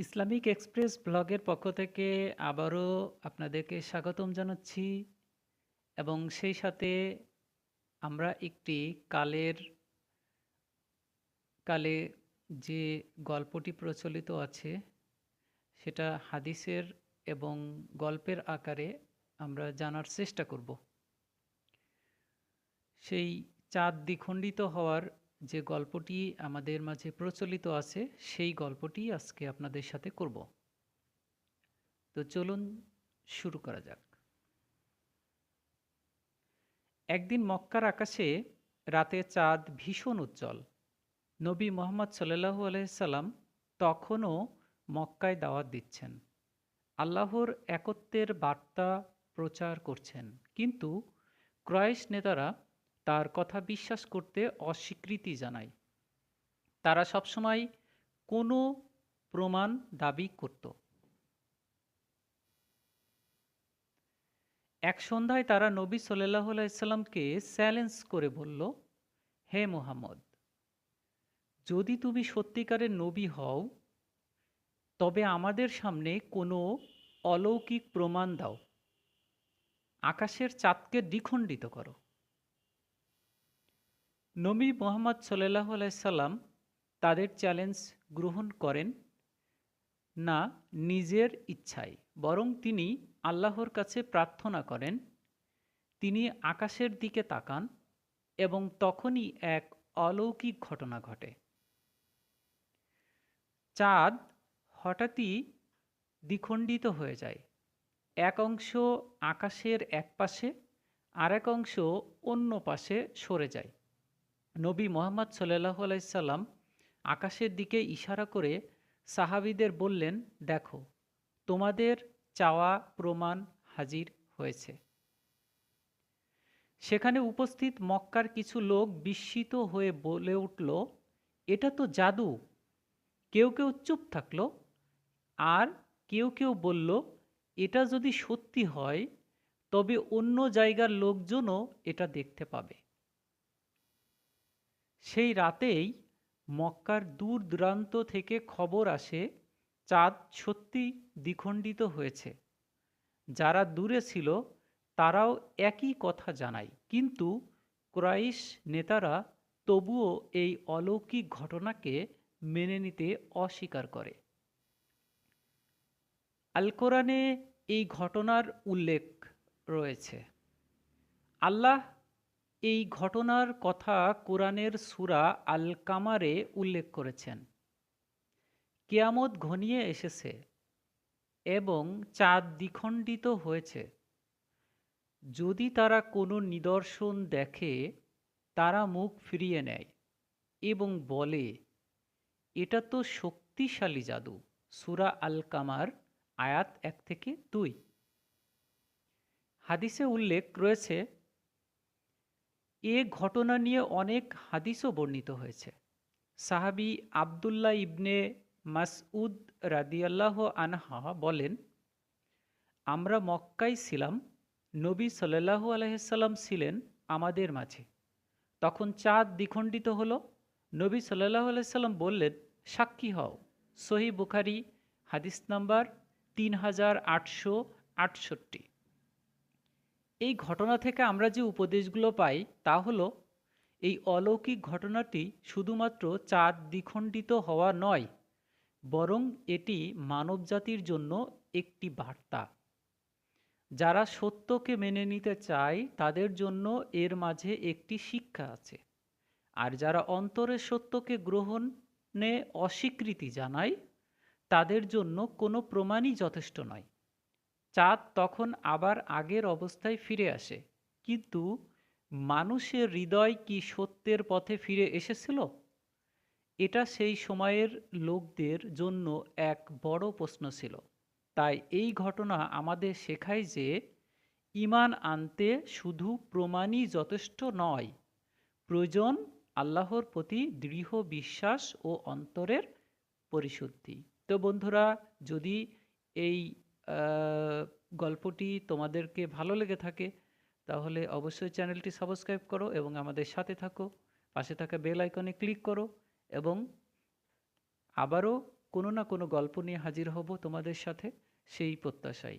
Islamic express ব্লগের পক্ষ থেকে আবারও আপনাদেরকে স্বাগতম জানাচ্ছি। এবং সেই সাথে আমরা একটি কালের, কালে যে গল্পটি প্রচলিত আছে, সেটা হাদিসের এবং গল্পের আকারে আমরা জানার চেষ্টা করব। সেই চাঁদ দ্বিখণ্ডিত হওয়ার যে গল্পটি আমাদের মাঝে প্রচলিত আছে, সেই গল্পটি আজকে আপনাদের সাথে করব। তো চলুন শুরু করা যাক। একদিন মক্কার আকাশে রাতে চাঁদ ভীষণ উজ্জ্বল। নবী মোহাম্মদ সাল্লাহু আলাইসাল্লাম তখনও মক্কায় দাওয়াত দিচ্ছেন। আল্লাহর একত্বের বার্তা প্রচার করছেন। কিন্তু ক্রয়েশ নেতারা তার কথা বিশ্বাস করতে অস্বীকৃতি জানায়। তারা সবসময় কোনো প্রমাণ দাবি করত। এক সন্ধ্যায় তারা নবী সাল্লাহ আলাইসাল্লামকে চ্যালেঞ্জ করে বলল, হে মোহাম্মদ, যদি তুমি সত্যিকারের নবী হও, তবে আমাদের সামনে কোনো অলৌকিক প্রমাণ দাও। আকাশের চাঁদকে দ্বিখণ্ডিত করো। নবী মোহাম্মদ সাল্লাহ আলাইসাল্লাম তাদের চ্যালেঞ্জ গ্রহণ করেন না নিজের ইচ্ছায়, বরং তিনি আল্লাহর কাছে প্রার্থনা করেন, তিনি আকাশের দিকে তাকান এবং তখনই এক অলৌকিক ঘটনা ঘটে। চাঁদ হঠাৎই দ্বিখণ্ডিত হয়ে যায়, এক অংশ আকাশের এক পাশে আর এক অংশ অন্য পাশে সরে যায়। নবী মোহাম্মদ সাল্লাহ আলাইসাল্লাম আকাশের দিকে ইশারা করে সাহাবিদের বললেন, দেখো, তোমাদের চাওয়া প্রমাণ হাজির হয়েছে। সেখানে উপস্থিত মক্কার কিছু লোক বিস্মিত হয়ে বলে উঠল, এটা তো জাদু। কেউ কেউ চুপ থাকল আর কেউ কেউ বলল, এটা যদি সত্যি হয়, তবে অন্য জায়গার লোকজনও এটা দেখতে পাবে। সেই রাতেই মক্কার দূর দূরান্ত থেকে খবর আসে, চাঁদ সত্যি দ্বিখণ্ডিত হয়েছে। যারা দূরে ছিল, তারাও একই কথা জানায়। কিন্তু ক্রাইশ নেতারা তবুও এই অলৌকিক ঘটনাকে মেনে নিতে অস্বীকার করে। আল কোরআনে এই ঘটনার উল্লেখ রয়েছে। আল্লাহ এই ঘটনার কথা কোরআনের সুরা আল কামারে উল্লেখ করেছেন। কেয়ামত ঘনিয়ে এসেছে এবং চাঁদ দ্বিখণ্ডিত হয়েছে। যদি তারা কোনো নিদর্শন দেখে, তারা মুখ ফিরিয়ে নেয় এবং বলে, এটা তো শক্তিশালী জাদু। সুরা আল কামার আয়াত এক থেকে দুই। হাদিসে উল্লেখ রয়েছে এ ঘটনা নিয়ে অনেক হাদিসও বর্ণিত হয়েছে। সাহাবি আবদুল্লাহ ইবনে মাসউদ রাদিয়াল্লাহ আনহা বলেন, আমরা মক্কায় ছিলাম, নবী সাল্লাহু আলহিসাল্লাম ছিলেন আমাদের মাঝে। তখন চাঁদ দ্বিখণ্ডিত হলো। নবী সাল্লাহ আলাইসাল্লাম বললেন, সাক্ষী হও। সহি বুখারি হাদিস নাম্বার তিন হাজার আটশো আটষট্টি। এই ঘটনা থেকে আমরা যে উপদেশগুলো পাই তা হলো, এই অলৌকিক ঘটনাটি শুধুমাত্র চাঁদ দ্বিখণ্ডিত হওয়া নয়, বরং এটি মানবজাতির জন্য একটি বার্তা। যারা সত্যকে মেনে নিতে চায় তাদের জন্য এর মাঝে একটি শিক্ষা আছে, আর যারা অন্তরের সত্যকে গ্রহণে অস্বীকৃতি জানায়, তাদের জন্য কোনো প্রমাণই যথেষ্ট নয়। চাঁদ তখন আবার আগের অবস্থায় ফিরে আসে। কিন্তু মানুষের হৃদয় কি সত্যের পথে ফিরে এসেছিল? এটা সেই সময়ের লোকদের জন্য এক বড় প্রশ্ন ছিল। তাই এই ঘটনা আমাদের শেখায় যে ইমান আনতে শুধু প্রমাণই যথেষ্ট নয়, প্রয়োজন আল্লাহর প্রতি দৃঢ় বিশ্বাস ও অন্তরের পরিশুদ্ধি। তো বন্ধুরা, যদি এই গল্পটি তোমাদেরকে ভালো লেগে থাকে, তাহলে অবশ্যই চ্যানেলটি সাবস্ক্রাইব করো এবং আমাদের সাথে থাকো। পাশে থাকা বেল আইকনে ক্লিক করো এবং আবারও কোনো না কোনো গল্প নিয়ে হাজির হব তোমাদের সাথে সেই প্রত্যাশায়।